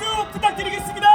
박수 부탁드리겠습니다.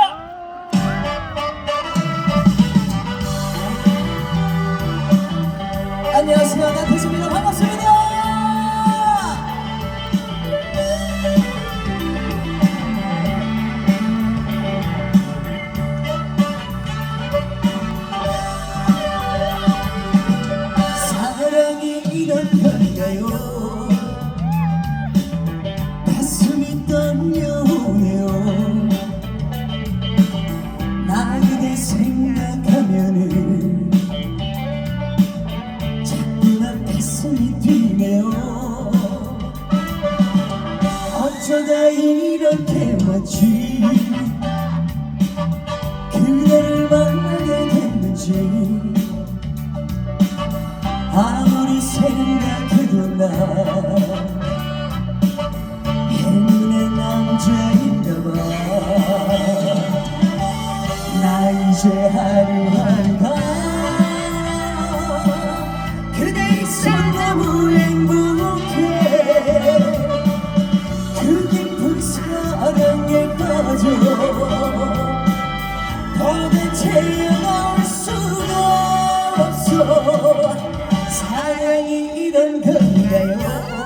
어쩌다 이렇게 왔지. 그대를 만나게 됐는지. 아무리 생각해도 나 행운의 남자인가 봐. 나 이제 하루 나올 수가 없어. 사랑이 이런 건가요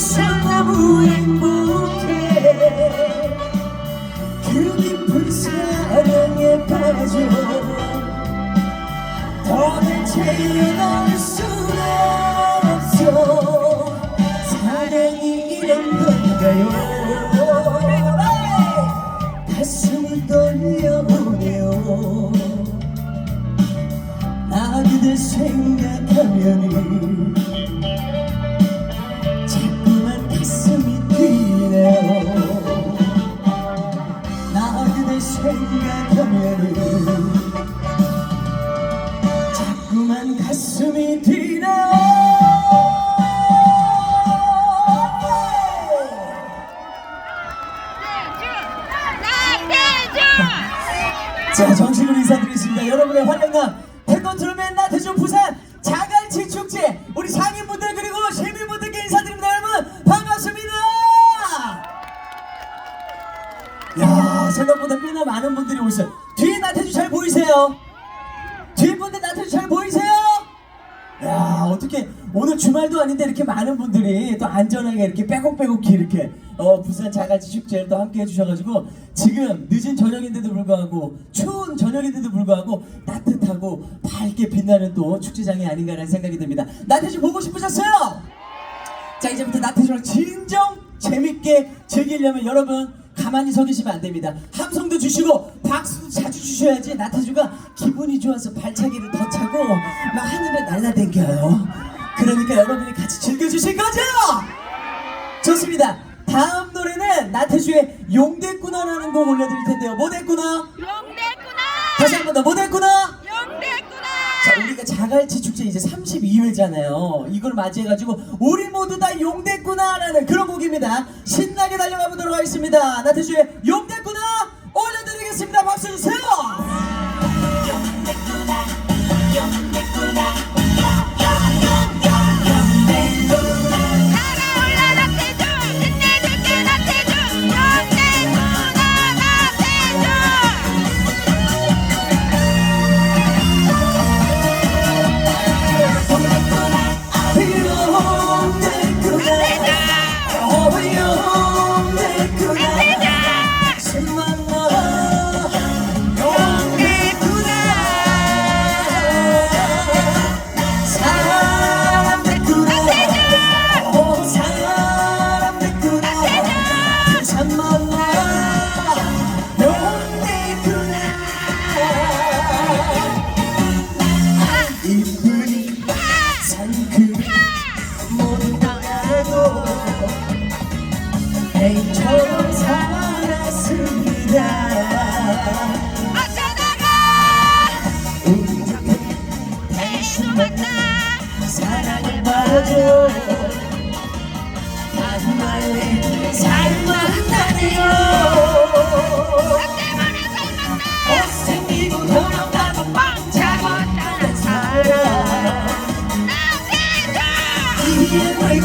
너무 행복해 그 깊은 사랑에 빠져 도대체 널 수가 없어. 사랑이 이런 건가요? 가슴이 떨려오네요. 나 그대 생각하면은 빼곡빼곡히 이렇게 어 부산 자갈치 축제를 또 함께 해주셔가지고 지금 늦은 저녁인데도 불구하고 추운 저녁인데도 불구하고 따뜻하고 밝게 빛나는 또 축제장이 아닌가라는 생각이 듭니다 나태주 보고 싶으셨어요? 자 이제부터 나태주랑 진정 재밌게 즐기려면 여러분 가만히 서 계시면 안 됩니다 함성도 주시고 박수도 자주 주셔야지 나태주가 기분이 좋아서 발차기를 더 차고 막 하늘에 날라댕겨요 그러니까 여러분이 같이 즐겨주실 거죠? 좋습니다 다음 노래는 나태주의 용대꾸나라는 곡 올려드릴 텐데요 뭐 됐구나? 용대구나! 다시 한 번 더 뭐 됐구나? 용대구나! 자, 우리가 자갈치 축제 이제 32회잖아요. 이걸 맞이해가지고 우리 모두 다 용됐구나라는 그런 곡입니다. 신나게 달려가 보도록 하겠습니다. 나태주의 용됐구나 올려드리겠습니다. 박수 주세요. 날아올라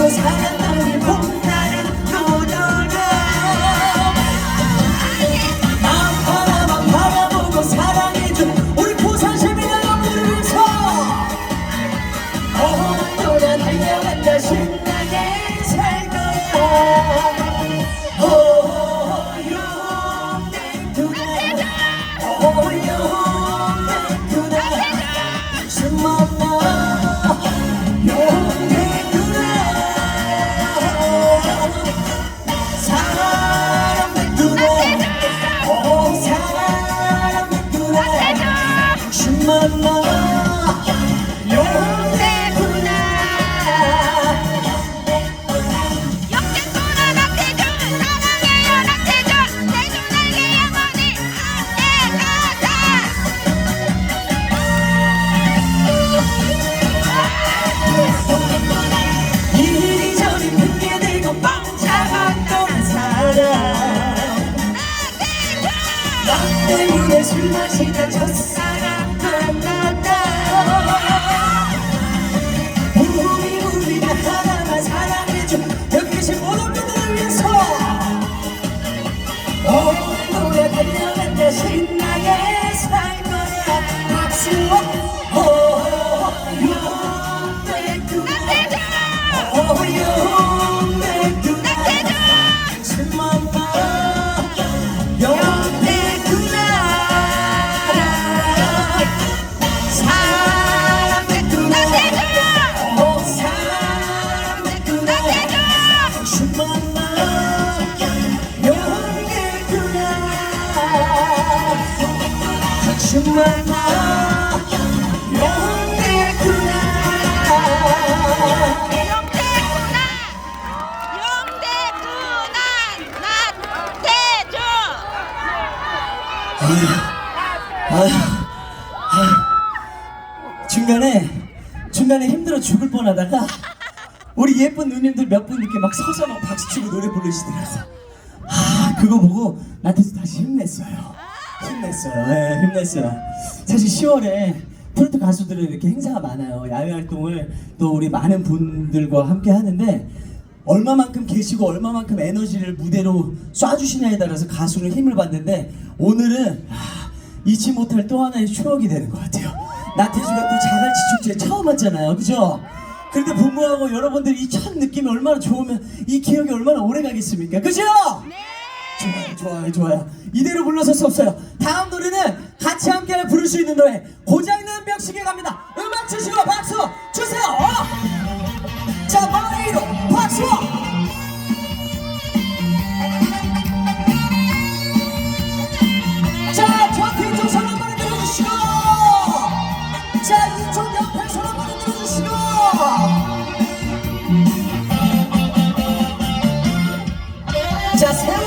이에 중간에 중간에 힘들어 죽을 뻔하다가 우리 예쁜 누님들 몇 분 이렇게 막 서서 막 박수 치고 노래 부르시더라고. 아 그거 보고 나한테 다시 힘냈어요. 힘냈어요. 예, 힘냈어요. 사실 10월에 트로트 가수들은 이렇게 행사가 많아요. 야외 활동을 또 우리 많은 분들과 함께 하는데 얼마만큼 계시고 얼마만큼 에너지를 무대로 쏴주시냐에 따라서 가수는 힘을 받는데 오늘은 아, 잊지 못할 또 하나의 추억이 되는 것 같아요. 나태주가 또 자갈치 축제에 처음 왔잖아요. 그죠? 그런데 부모하고 여러분들이 이 첫 느낌이 얼마나 좋으면 이 기억이 얼마나 오래 가겠습니까? 그죠? 좋아요, 좋아요, 좋아요. 이대로 물러설 수 없어요. 다음 노래는 같이 함께 부를 수 있는 노래 고장난 벽시계 갑니다. 음악 주시고 박수 주세요. 자, 바로 박수. 자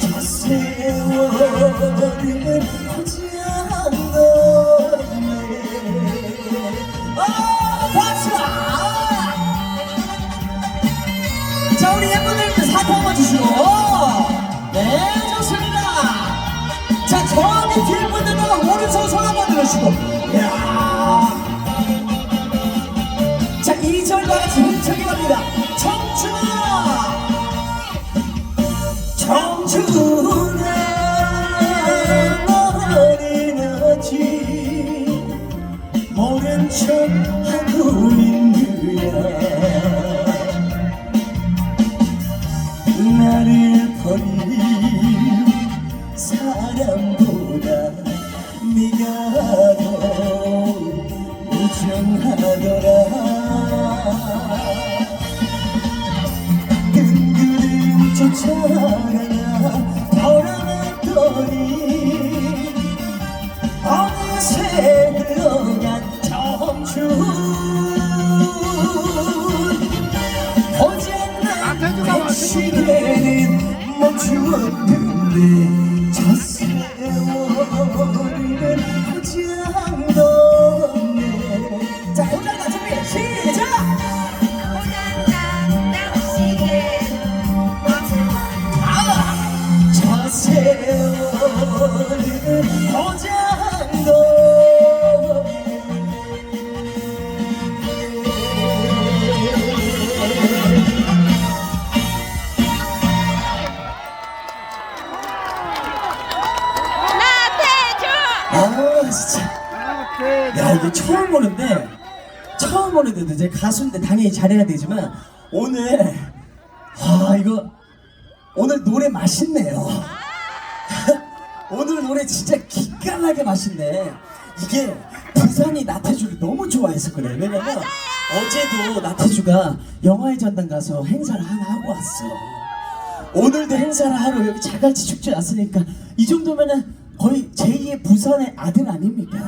Just stay away. 모른 척 하고 있느냐 나를 버린 사람보다 네가 더 무정하더라. 뜬그름 쫓아 day. 가수인데 당연히 잘해야 되지만 오늘 아 이거 오늘 노래 맛있네요. 오늘 노래 진짜 기가 나게 맛있네. 이게 부산이 나태주를 너무 좋아해서 그래. 왜냐면 어제도 나태주가 영화의 전당 가서 행사를 하나 하고 왔어. 오늘도 행사를 하러 여기 자갈치 축제 왔으니까 이 정도면은 거의 제2의 부산의 아들 아닙니까?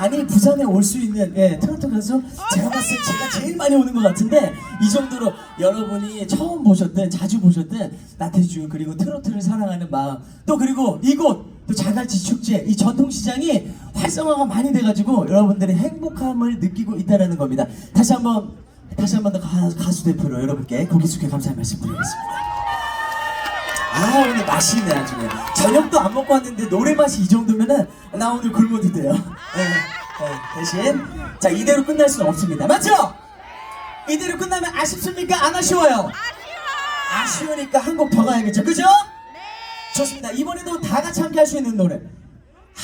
많이 부산에 올 수 있는 예, 트로트 가수 제가 봤을 때 제가 제일 많이 오는 것 같은데 이 정도로 여러분이 처음 보셨든 자주 보셨든 나태주 그리고 트로트를 사랑하는 마음 또 그리고 이곳 또 자갈치 축제 이 전통시장이 활성화가 많이 돼가지고 여러분들의 행복함을 느끼고 있다는 겁니다. 다시 한번 다시 한번 더 가, 가수 대표로 여러분께 고개 숙여 감사의 말씀 드리겠습니다 아 오늘 맛있네 아주 그냥. 저녁도 안 먹고 왔는데 노래 맛이 이 정도면은 나 오늘 굶어도 돼요 네, 네, 대신 자 이대로 끝날 수는 없습니다 맞죠? 이대로 끝나면 아쉽습니까? 안 아쉬워요? 아쉬워 아쉬우니까 한 곡 더 가야겠죠 그죠? 좋습니다 이번에도 다 같이 함께 할 수 있는 노래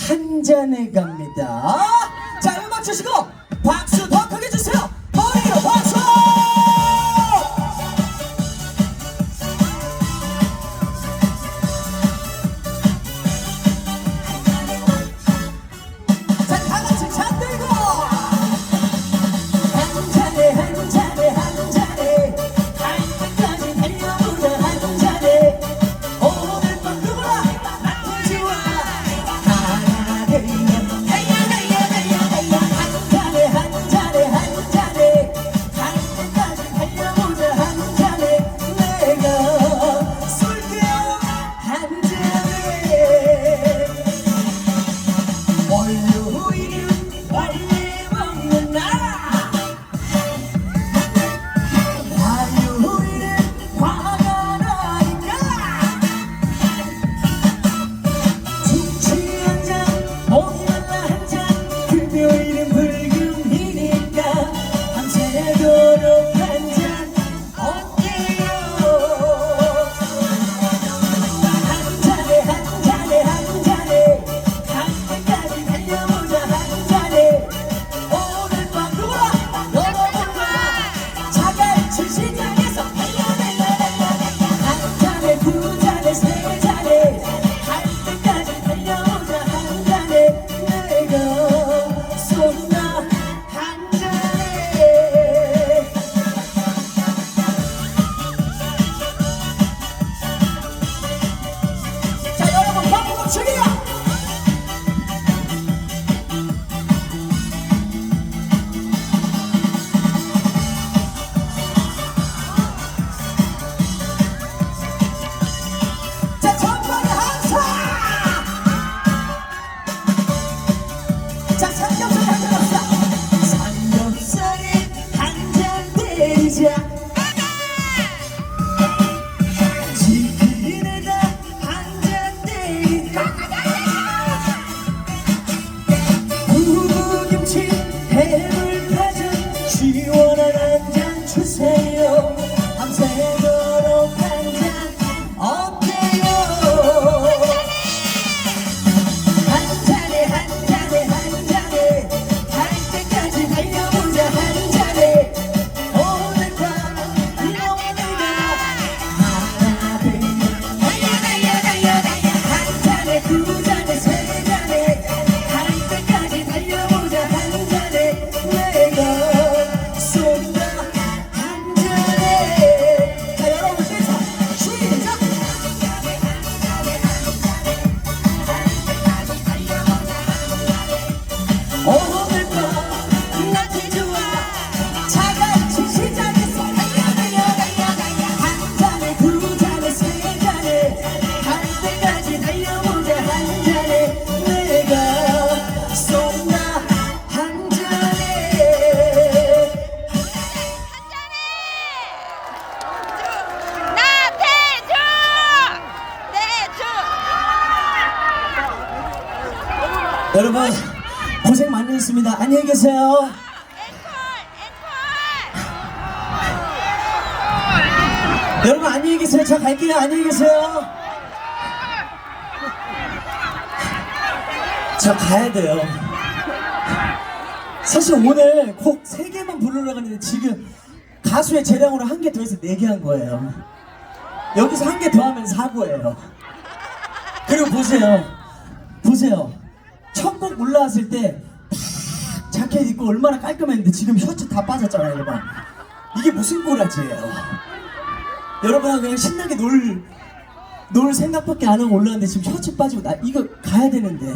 한 잔에 갑니다 자 음악 주시고 박수 계세요. 여러분 안녕히 계세요. 저 갈게요. 안녕히 계세요. 저 가야 돼요. 사실 오늘 곡 세 개만 부르려고 했는데 지금 가수의 재량으로 한 개 더 해서 네 개 한 거예요. 여기서 한 개 더 하면 사고예요. 그리고 보세요. 보세요. 첫 곡 올라왔을 때딱 자켓 입고 얼마나 깔끔했는데 지금 셔츠 다 빠졌잖아요, 여러분. 이게 무슨 꼬라지예요? 여러분하고 그냥 신나게 놀, 놀 생각밖에 안 하고 올라왔는데 지금 셔츠 빠지고 나 이거 가야 되는데.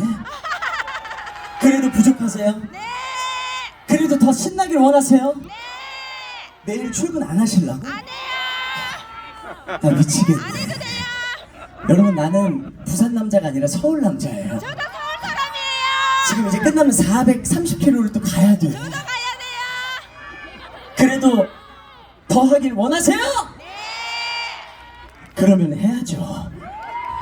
그래도 부족하세요? 네. 그래도 더 신나길 원하세요? 네. 내일 출근 안 하실라고? 안 해요. 나 미치겠네. 안 해도 돼요. 여러분 나는 부산 남자가 아니라 서울 남자예요. 지금 이제 끝나면 430km를 또 가야 돼요. 저도 가야 돼요. 그래도 더 하길 원하세요? 그러면 해야죠.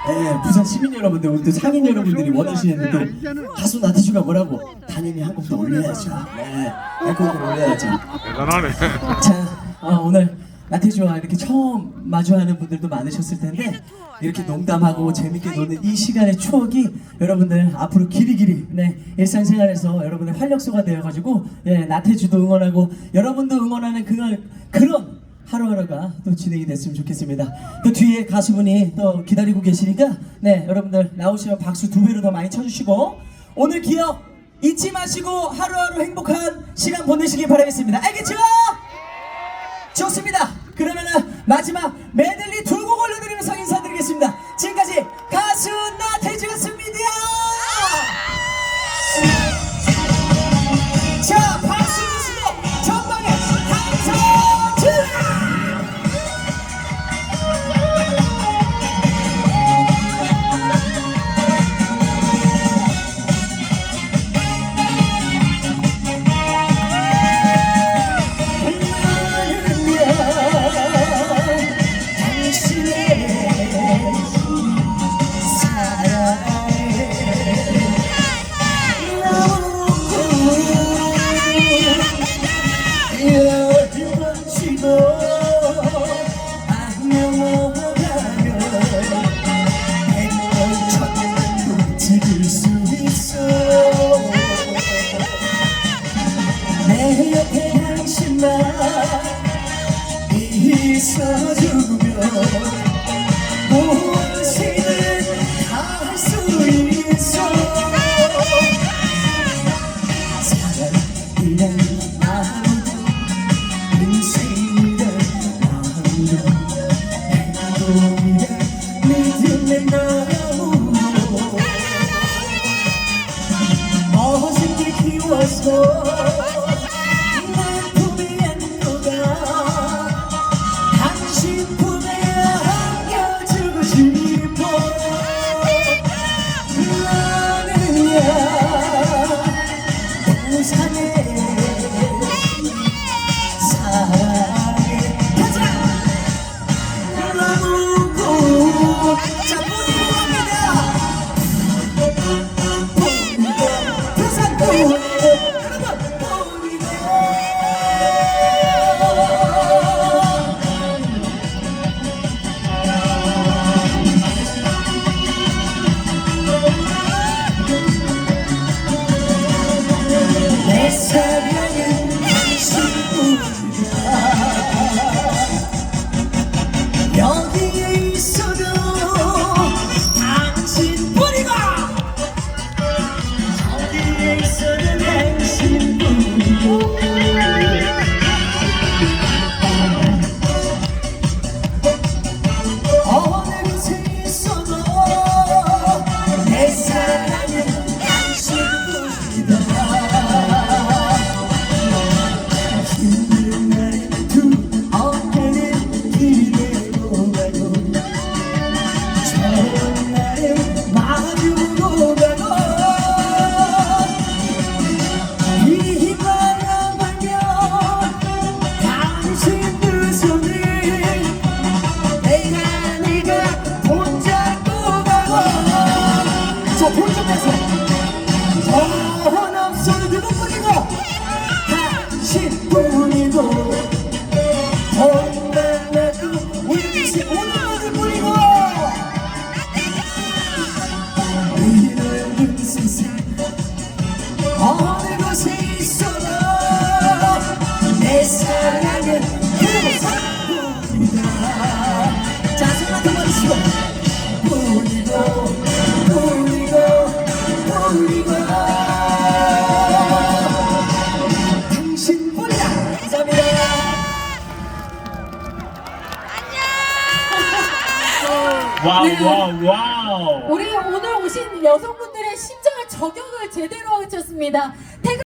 예, 부산 시민 여러분들, 오늘 또 상인 여러분들이 원하시는데 또 가수 나태주가 뭐라고 당연히 한곡더 올려야죠. 네, 한곡 올려야죠. 대단하네. 자, 어, 오늘 나태주와 이렇게 처음 마주하는 분들도 많으셨을 텐데 이렇게 농담하고 재밌게 노는 이 시간의 추억이 여러분들 앞으로 길이길이 네, 일상생활에서 여러분의 활력소가 되어가지고 예, 나태주도 응원하고 여러분도 응원하는 그런 그런 하루하루가 또 진행이 됐으면 좋겠습니다. 또 뒤에 가수분이 또 기다리고 계시니까 네 여러분들 나오시면 박수 두 배로 더 많이 쳐주시고 오늘 기억 잊지 마시고 하루하루 행복한 시간 보내시길 바라겠습니다. 알겠죠? 좋습니다. 그러면은 마지막 메들리 두 곡 올려드리면서 인사드리겠습니다. 지금까지 가수 나태주였습니다. 와우 우리 오늘 오신 여성분들의 심장을 저격을 제대로 하고 쳤습니다.